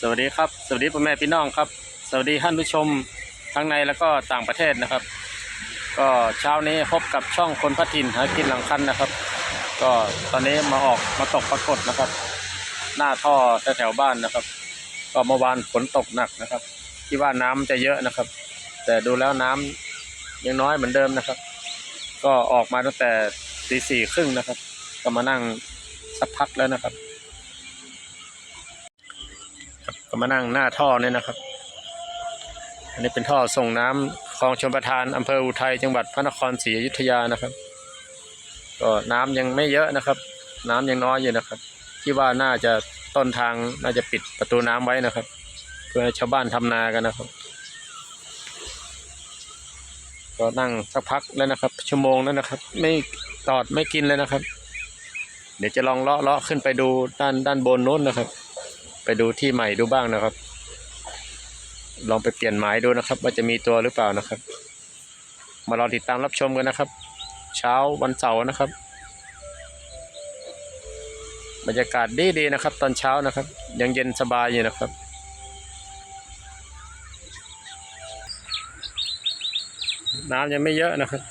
สวัสดีครับ สวัสดีพ่อแม่พี่น้องครับ สวัสดีท่านผู้ชมทั้งในแล้วก็ต่างประเทศนะครับ ก็เช้านี้พบกับช่องคนพัทินหากินหลังคันนะครับ ก็ตอนนี้มาออกมาตกปรากฏนะครับ หน้าท่อแถวบ้านนะครับ ก็เมื่อวานฝนตกหนักนะครับ ที่ว่าน้ำจะเยอะนะครับ แต่ดูแล้วน้ำยังน้อยเหมือนเดิมนะครับ ก็ออกมาตั้งแต่ตีสี่ครึ่งนะครับ ก็มานั่งสักพักแล้วนะครับ ก็มานั่งหน้าท่อเนี่ยนะครับ อันนี้เป็นท่อส่งน้ำคลองชลประทานอำเภออุทัยจังหวัดพระนครศรีอยุธยานะครับ ก็น้ำยังไม่เยอะนะครับ น้ำยังน้อยอยู่นะครับที่ว่าน่าจะต้นทางน่าจะปิดประตูน้ำไว้นะครับ เพื่อให้ชาวบ้านทำนากันนะครับ ก็นั่งสักพักแล้วนะครับ ชั่วโมงแล้วนะครับ ไม่ตอดไม่กินเลยนะครับ เดี๋ยวจะลองเลาะเลาะขึ้นไปดูด้านด้านบนนู้นนะครับ ไปดูที่ใหม่ดูบ้างนะครับ ลองไปเปลี่ยนหมายดูนะครับ ว่าจะมีตัวหรือเปล่านะครับ มารอติดตามรับชมกันนะครับ เช้าวันเสาร์นะครับ บรรยากาศดีดีๆนะครับ ตอนเช้านะครับ ยังเย็นสบายอยู่นะครับน้ำยังไม่เยอะนะครับ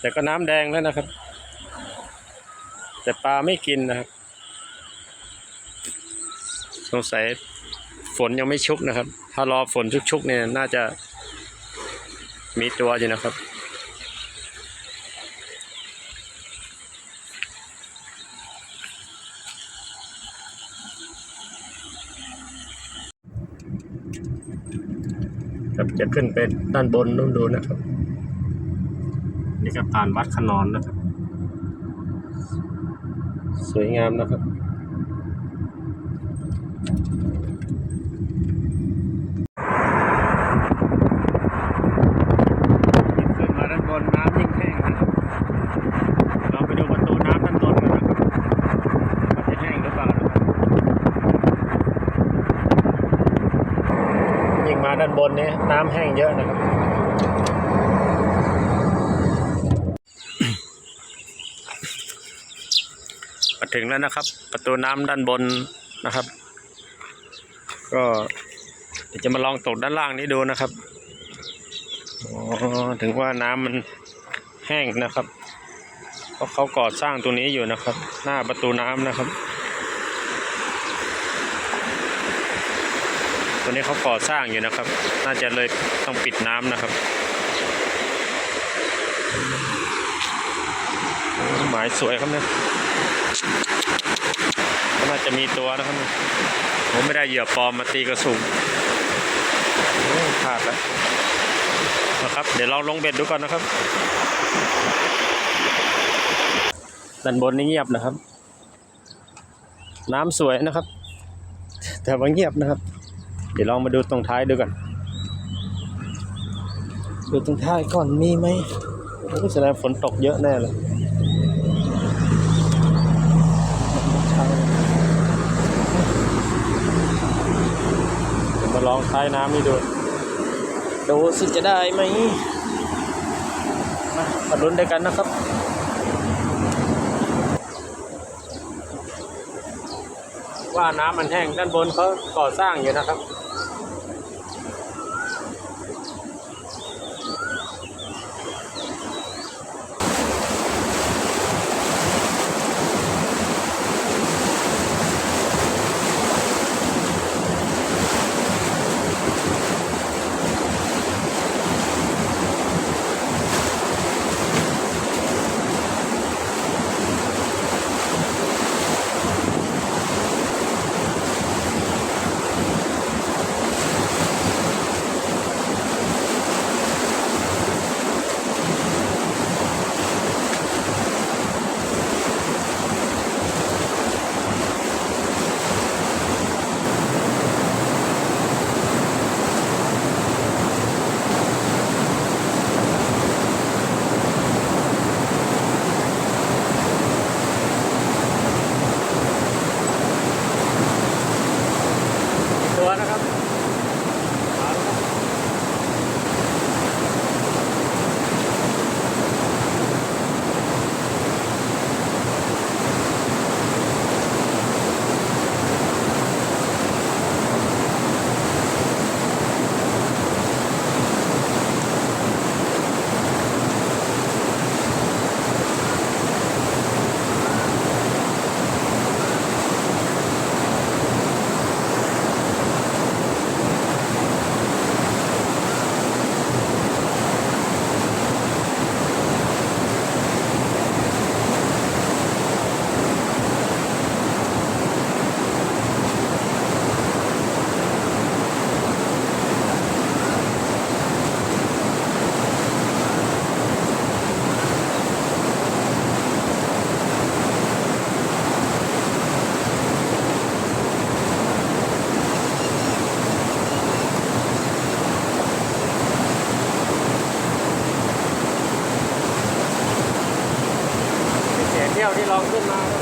แต่ก็น้ำแดงแล้วนะครับ แต่ปลาไม่กินนะครับ สงสัยฝนยังไม่ชุกนะครับ ถ้ารอฝนชุกๆเนี่ยน่าจะมีตัวอยู่นะครับครับจะขึ้นไปด้านบนนู่นดูนะครับ นี่ก็ผ่านวัดขนอนนะครับ สวยงามนะครับ ยิ่งขึ้นมาด้านบนน้ำยิ่งแห้งนะครับ เราไปดูประตูน้ำด้านบนกันนะครับว่าจะแห้งหรือเปล่านะครับยิ่งมา ด้านบนนี้น้ำแห้งเยอะนะครับ มาถึงแล้วนะครับ ประตูน้ำด้านบนนะครับ ก็เดี๋ยวจะมาลองตกด้านล่างนี้ดูนะครับอ๋อถึงว่าน้ำมันแห้งนะครับ เพราะเขาก่อสร้างตัวนี้อยู่นะครับ หน้าประตูน้ำนะครับ ตัวนี้เขาก่อสร้างอยู่นะครับ น่าจะเลยต้องปิดน้ำนะครับ หมายสวยครับเนี่ยก็น่าจะมีตัวนะครับเนี่ยผมไม่ได้เหยื่อปลอมมาตีกระสุนโอ้พลาดแล้วนะครับ เดี๋ยวเราลงเบ็ดดูก่อนนะครับ ด้านบนนี่เงียบนะครับ น้ำสวยนะครับ แต่ว่าเงียบนะครับ เดี๋ยวลองมาดูตรงท้ายดูก่อน ดูตรงท้ายก่อนมีไหมโอ้แสดงฝนตกเยอะแน่เลยเดี๋ยวมาลองท้ายน้ำนี่ดู ดูสิจะได้ไหมมามาลุ้นด้วยกันนะครับว่าน้ำมันแห้งด้านบนเขาก่อสร้างอยู่นะครับ ที่ยวที่ลองขึ้นมานะครับมา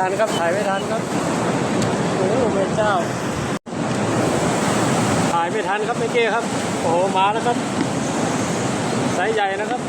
ทันครับถ่ายไม่ทันครับโอ้โหเจ้า ถ่ายไม่ทันครับเมื่อกี้ครับ โอ้โหมาแล้วครับไซส์ใหญ่นะครับ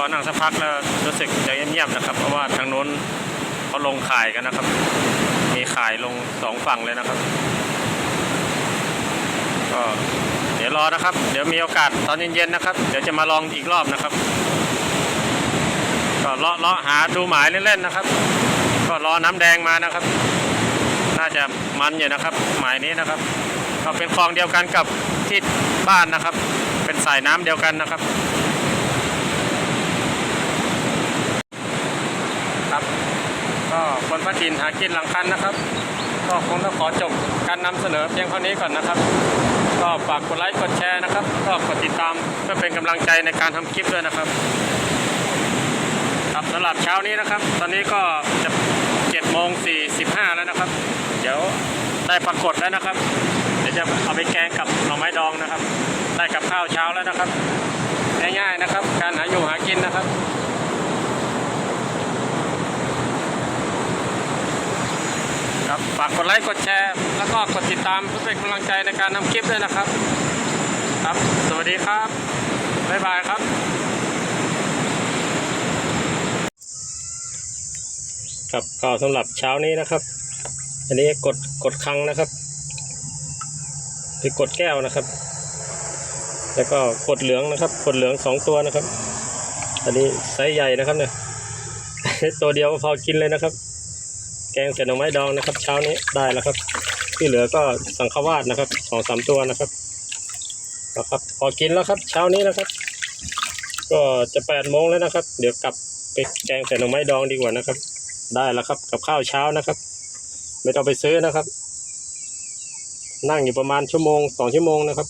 ครับก็นั่งสักพักแล้วรู้สึกจะเงียบๆนะครับ เพราะว่าทางโน้นเขาลงข่ายกันนะครับ มีข่ายลงสองฝั่งเลยนะครับ ก็เดี๋ยวรอนะครับ เดี๋ยวมีโอกาสตอนเย็นๆนะครับ เดี๋ยวจะมาลองอีกรอบนะครับ ก็เลาะเลาะหาดูหมายเล่นๆนะครับ ก็รอน้ำแดงมานะครับ น่าจะมันอยู่นะครับ หมายนี้นะครับ ก็เป็นคลองเดียวกันกับที่บ้านนะครับ เป็นสายน้ำเดียวกันนะครับ ก็คนพัทินหากินหลังคันนะครับ ก็คงต้องขอจบการนำเสนอเพียงเท่านี้ก่อนนะครับ ก็ฝากกดไลค์กดแชร์นะครับ ก็กดติดตามเพื่อเป็นกำลังใจในการทำคลิปด้วยนะครับ ครับสำหรับเช้านี้นะครับ ตอนนี้ก็จะ7โมง45แล้วนะครับ เดี๋ยวได้ปรากฏแล้วนะครับ เดี๋ยวจะเอาไปแกงกับหน่อไม้ดองนะครับ ได้กับข้าวเช้าแล้วนะครับง่ายๆนะครับ การหาอยู่หากินนะครับ ครับฝากก ดไลค์กดแชร์ แล้วก็กดติดตามเพื่อเป็นกำลังใจในการทำคลิปด้วยนะครับ ครับ สวัสดีครับ บ๊ายบายครับครับก็สำหรับเช้านี้นะครับ อันนี้กดกดครั้งนะครับหรือกดแก้วนะครับ แล้วก็กดเหลืองนะครับ กดเหลืองสองตัวนะครับ อันนี้ไซส์ใหญ่นะครับเนี่ยตัวเดียวพอกินเลยนะครับ แกงเสร็จหน่อไม้ดองนะครับ เช้านี้ได้แล้วครับ ที่เหลือก็สังขวาสนะครับสองสามตัวนะครับนะครับพอกินแล้วครับ เช้านี้นะครับ ก็จะแปดโมงแล้วนะครับ เดี๋ยวกลับไปแกงใส่หน่อไม้ดองดีกว่านะครับ ได้แล้วครับ กับข้าวเช้านะครับ ไม่ต้องไปซื้อนะครับ นั่งอยู่ประมาณชั่วโมงสองชั่วโมงนะครับ